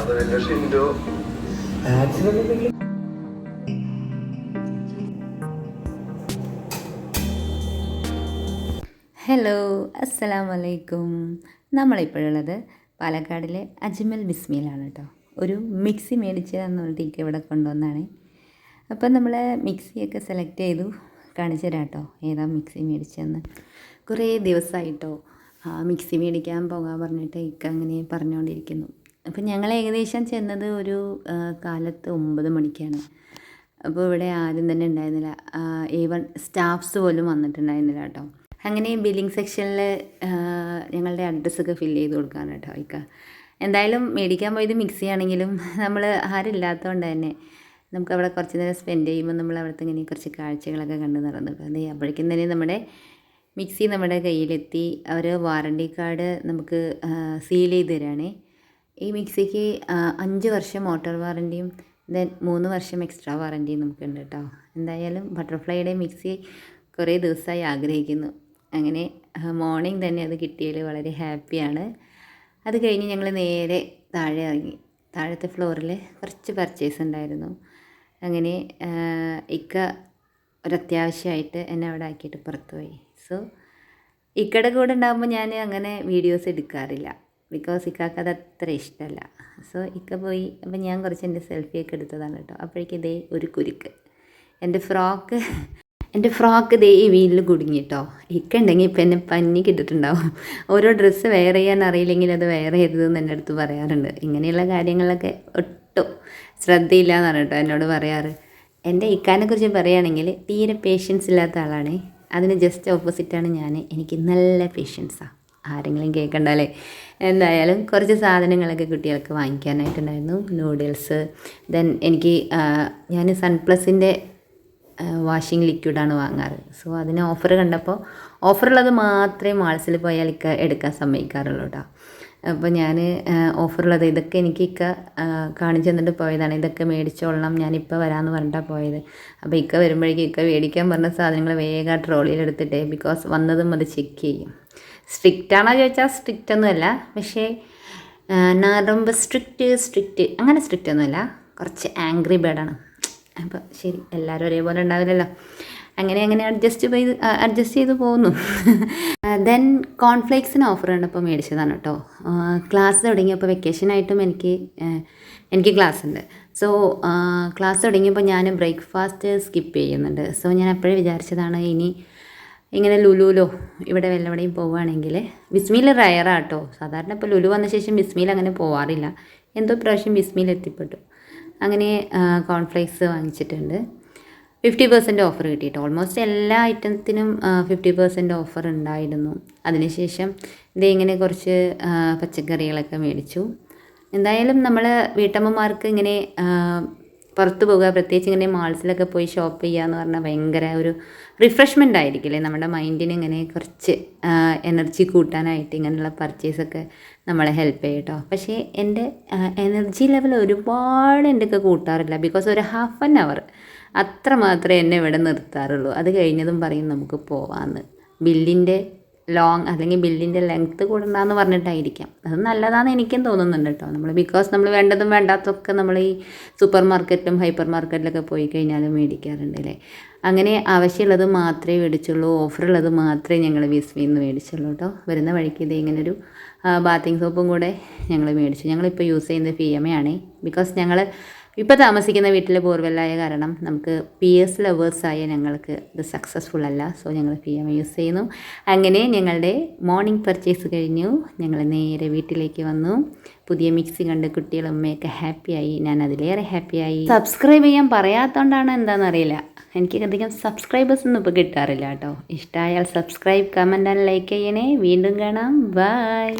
Hello അസ്സലാമലൈക്കും. നമ്മളിപ്പോഴുള്ളത് പാലക്കാടിലെ അജ്മൽ ബിസ്മിയിലാണ് കേട്ടോ ഒരു മിക്സി മേടിച്ച് തന്നിട്ടേക്ക് ഇവിടെ കൊണ്ടുവന്നാണ്. അപ്പം നമ്മൾ മിക്സിയൊക്കെ സെലക്ട് ചെയ്തു കാണിച്ചു തരാം കേട്ടോ ഏതാ മിക്സി മേടിച്ചതെന്ന്. കുറേ ദിവസമായിട്ടോ മിക്സി മേടിക്കാൻ പോകാൻ പറഞ്ഞിട്ട് ഇക്ക അങ്ങനെ പറഞ്ഞുകൊണ്ടിരിക്കുന്നു. അപ്പം ഞങ്ങൾ ഏകദേശം ചെന്നത് ഒരു കാലത്ത് ഒമ്പത് മണിക്കാണ്. അപ്പോൾ ഇവിടെ ആരും തന്നെ ഉണ്ടായിരുന്നില്ല. ഈവൻ സ്റ്റാഫ്സ് പോലും വന്നിട്ടുണ്ടായിരുന്നില്ല കേട്ടോ. അങ്ങനെ ബില്ലിംഗ് സെക്ഷനിൽ ഞങ്ങളുടെ അഡ്രസ്സൊക്കെ ഫില്ല് ചെയ്ത് കൊടുക്കാണ് കേട്ടോ ഇക്ക. എന്തായാലും മേടിക്കാൻ പോയത് മിക്സി ആണെങ്കിലും നമ്മൾ ആരില്ലാത്തതുകൊണ്ട് തന്നെ നമുക്ക് അവിടെ കുറച്ച് നേരം സ്പെൻഡ് ചെയ്യുമ്പോൾ നമ്മൾ അവിടുത്തെ ഇങ്ങനെ കുറച്ച് കാഴ്ചകളൊക്കെ കണ്ട് നടന്നു അതേ അപ്പോഴേക്കും തന്നെ നമ്മുടെ മിക്സി നമ്മുടെ കയ്യിലെത്തി. അവർ വാറണ്ടി കാർഡ് നമുക്ക് സീൽ ചെയ്ത് തരാണേ. ഈ മിക്സിക്ക് അഞ്ച് വർഷം മോട്ടോർ വാറന്റിയും ദെൻ മൂന്ന് വർഷം എക്സ്ട്രാ വാറന്റിയും നമുക്കുണ്ട് കേട്ടോ എന്തായാലും ബട്ടർഫ്ലൈയുടെ മിക്സി കുറേ ദിവസമായി ആഗ്രഹിക്കുന്നു. അങ്ങനെ മോർണിംഗ് തന്നെ അത് കിട്ടിയതിൽ വളരെ ഹാപ്പിയാണ് അത് കഴിഞ്ഞ് ഞങ്ങൾ നേരെ താഴെ ഇറങ്ങി. താഴത്തെ ഫ്ലോറിൽ കുറച്ച് പർച്ചേസ് ഉണ്ടായിരുന്നു. അങ്ങനെ ഇക്ക ഒരത്യാവശ്യമായിട്ട് എന്നെ അവിടെ ആക്കിയിട്ട് പുറത്തുപോയി. സോ ഇക്കയുടെ കൂടെ ഉണ്ടാകുമ്പോൾ ഞാൻ അങ്ങനെ വീഡിയോസ് എടുക്കാറില്ല. ബിക്കോസ് ഇക്കാക്ക് അത് അത്ര ഇഷ്ടമല്ല സോ ഇക്ക പോയി അപ്പം ഞാൻ കുറച്ച് എന്റെ സെൽഫിയൊക്കെ എടുത്തതാണ് കേട്ടോ. അപ്പോഴേക്കും ഇതേ ഒരു കുരുക്ക്. എന്റെ ഫ്രോക്ക് എന്റെ ഫ്രോക്ക് ദേ ഈ വീലിൽ കുടുങ്ങിട്ടോ ഇക്ക ഉണ്ടെങ്കിൽ ഇപ്പം എന്നെ പഞ്ഞി കിട്ടിട്ടുണ്ടാവും. ഓരോ ഡ്രസ്സ് വെയർ ചെയ്യാൻ അറിയില്ലെങ്കിൽ അത് വെയർ ചെയ്തതെന്ന് എന്റെ അടുത്ത് പറയാറുണ്ട്. ഇങ്ങനെയുള്ള കാര്യങ്ങളൊക്കെ ഒട്ടും ശ്രദ്ധയില്ല എന്നാണ് കേട്ടോ എന്നോട് പറയാറ്. എന്റെ ഇക്കാനെ കുറിച്ച് പറയുകയാണെങ്കിൽ തീരെ പേഷ്യൻസ് ഇല്ലാത്ത ആളാണ്. അതിന് ജസ്റ്റ് ഓപ്പോസിറ്റാണ് ഞാൻ എനിക്ക് നല്ല പേഷ്യൻസാണ് ആരെങ്കിലും കേൾക്കണ്ടല്ലേ? എന്തായാലും കുറച്ച് സാധനങ്ങളൊക്കെ കുട്ടികൾക്ക് വാങ്ങിക്കാനായിട്ടുണ്ടായിരുന്നു. നൂഡിൽസ് ദെൻ എനിക്ക് ഞാൻ സൺപ്ലസിന്റെ വാഷിംഗ് ലിക്വിഡാണ് വാങ്ങാറ്. സോ അതിന് ഓഫർ കണ്ടപ്പോൾ ഓഫറുള്ളത് മാത്രമേ മാൾസിൽ പോയാൽ ഇക്ക എടുക്കാൻ സമ്മതിക്കാറുള്ളൂ കേട്ടോ അപ്പോൾ ഞാൻ ഓഫറുള്ളത് ഇതൊക്കെ എനിക്ക് ഇക്ക കാണിച്ചു തന്നിട്ട് പോയതാണ്. ഇതൊക്കെ മേടിച്ചോളണം ഞാനിപ്പോൾ വരാമെന്ന് പറഞ്ഞിട്ടാണ് പോയത്. അപ്പോൾ ഇക്ക വരുമ്പോഴേക്കും ഇക്ക മേടിക്കാൻ പറഞ്ഞ സാധനങ്ങൾ വേഗം ട്രോളിയിൽ എടുത്തിട്ടേ ബിക്കോസ് വന്നതും അത് ചെക്ക് ചെയ്യും. സ്ട്രിക്റ്റ് ആണോ ചോദിച്ചാൽ സ്ട്രിക്റ്റ് ഒന്നുമല്ല പക്ഷേ നാരമ്പ് സ്ട്രിക്റ്റ് സ്ട്രിക്റ്റ് അങ്ങനെ സ്ട്രിക്റ്റ് ഒന്നുമല്ല കുറച്ച് ആംഗ്രി ബേഡാണ് അപ്പോൾ ശരി എല്ലാവരും ഒരേപോലെ ഉണ്ടാവില്ലല്ലോ. അങ്ങനെ അങ്ങനെ അഡ്ജസ്റ്റ് ചെയ്ത് അഡ്ജസ്റ്റ് ചെയ്ത് പോകുന്നു. ദെൻ കോൺഫ്ലേക്സിന് ഓഫർ കണ്ടപ്പോൾ മേടിച്ചതാണ് കേട്ടോ. ക്ലാസ് തുടങ്ങിയപ്പോൾ വെക്കേഷനായിട്ടും എനിക്ക് എനിക്ക് ക്ലാസ് ഉണ്ട് സോ ക്ലാസ് തുടങ്ങിയപ്പോൾ ഞാൻ ബ്രേക്ക്ഫാസ്റ്റ് സ്കിപ്പ് ചെയ്യുന്നുണ്ട്. സോ ഞാൻ എപ്പോഴും വിചാരിച്ചതാണ് ഇനി ഇങ്ങനെ ലുലുലോ ഇവിടെ വല്ലവിടെയും പോവുകയാണെങ്കിൽ ബിസ്മിയിൽ റയറാട്ടോ. സാധാരണ ഇപ്പോൾ ലുലു വന്ന ശേഷം ബിസ്മിയിൽ അങ്ങനെ പോവാറില്ല. എന്തോ പ്രാവശ്യം ബിസ്മിയിൽ എത്തിപ്പെട്ടു. അങ്ങനെ കോൺഫ്ലേക്സ് വാങ്ങിച്ചിട്ടുണ്ട്. ഫിഫ്റ്റി പെർസെന്റ് ഓഫർ കിട്ടിയിട്ട്. ഓൾമോസ്റ്റ് എല്ലാ ഐറ്റത്തിനും ഫിഫ്റ്റി പെർസെന്റ് ഓഫർ ഉണ്ടായിരുന്നു. അതിനുശേഷം ഇത് ഇങ്ങനെ കുറച്ച് പച്ചക്കറികളൊക്കെ മേടിച്ചു. എന്തായാലും നമ്മൾ വീട്ടമ്മമാർക്ക് ഇങ്ങനെ പുറത്ത് പോകുക പ്രത്യേകിച്ച് ഇങ്ങനെ മാൾസിലൊക്കെ പോയി ഷോപ്പ് ചെയ്യുക എന്ന് പറഞ്ഞാൽ ഭയങ്കര ഒരു റിഫ്രഷ്മെന്റ് ആയിരിക്കില്ലേ? നമ്മുടെ മൈൻഡിന് ഇങ്ങനെ കുറച്ച് എനർജി കൂട്ടാനായിട്ട് ഇങ്ങനെയുള്ള പർച്ചേസൊക്കെ നമ്മളെ ഹെൽപ്പ് ചെയ്യും കേട്ടോ പക്ഷേ എന്റെ എനർജി ലെവൽ ഒരുപാട് എന്റെയൊക്കെ കൂട്ടാറില്ല. ബിക്കോസ് ഒരു ഹാഫ് ആൻ അവർ അത്ര മാത്രമേ എന്നെ ഇവിടെ നിർത്താറുള്ളൂ. അത് കഴിഞ്ഞതും പറയും നമുക്ക് പോവാമെന്ന് ബില്ലിന്റെ ലോങ് അല്ലെങ്കിൽ ബില്ലിന്റെ ലെങ്ത്ത് കൂടണ്ടെന്ന് പറഞ്ഞിട്ടായിരിക്കാം. അത് നല്ലതാണെന്ന് എനിക്കും തോന്നുന്നുണ്ട് കേട്ടോ. നമ്മൾ ബിക്കോസ് നമ്മൾ വേണ്ടതും വേണ്ടാത്തതൊക്കെ നമ്മൾ ഈ സൂപ്പർ മാർക്കറ്റിലും ഹൈപ്പർ മാർക്കറ്റിലൊക്കെ പോയി കഴിഞ്ഞാൽ മേടിക്കാറുണ്ട് അല്ലേ? അങ്ങനെ ആവശ്യമുള്ളത് മാത്രമേ മേടിച്ചുള്ളൂ ഓഫറുള്ളത് മാത്രമേ ഞങ്ങൾ വിസ്മിയിൽ നിന്ന് മേടിച്ചുള്ളൂ കേട്ടോ. വരുന്ന വഴിക്ക് ഇത് ഇങ്ങനൊരു ബാത്തിങ് സോപ്പും കൂടെ ഞങ്ങൾ മേടിച്ചു. ഞങ്ങളിപ്പോൾ യൂസ് ചെയ്യുന്നത് ആണ്. ബിക്കോസ് ഞങ്ങൾ ഇപ്പോൾ താമസിക്കുന്ന വീട്ടിൽ ബോർവെല്ലായ കാരണം നമുക്ക് പി എസ് ലവേഴ്സായ ഞങ്ങൾക്ക് ഇത് സക്സസ്ഫുൾ അല്ല. സോ ഞങ്ങൾ പി എം യൂസ് ചെയ്യുന്നു. അങ്ങനെ ഞങ്ങളുടെ മോർണിംഗ് പർച്ചേസ് കഴിഞ്ഞു. ഞങ്ങൾ നേരെ വീട്ടിലേക്ക് വന്നു. പുതിയ മിക്സി കണ്ട് കുട്ടികളും അമ്മയൊക്കെ ഹാപ്പിയായി ഞാൻ അതിലേറെ ഹാപ്പിയായി സബ്സ്ക്രൈബ് ചെയ്യാൻ പറയാത്തതുകൊണ്ടാണ് എന്താണെന്നറിയില്ല എനിക്ക് അധികം സബ്സ്ക്രൈബേഴ്സ് ഒന്നും ഇപ്പോൾ കിട്ടാറില്ല കേട്ടോ. ഇഷ്ടമായാൽ സബ്സ്ക്രൈബ് കമന്റ് ആൻഡ് ലൈക്ക് ചെയ്യണേ. വീണ്ടും കാണാം. ബൈ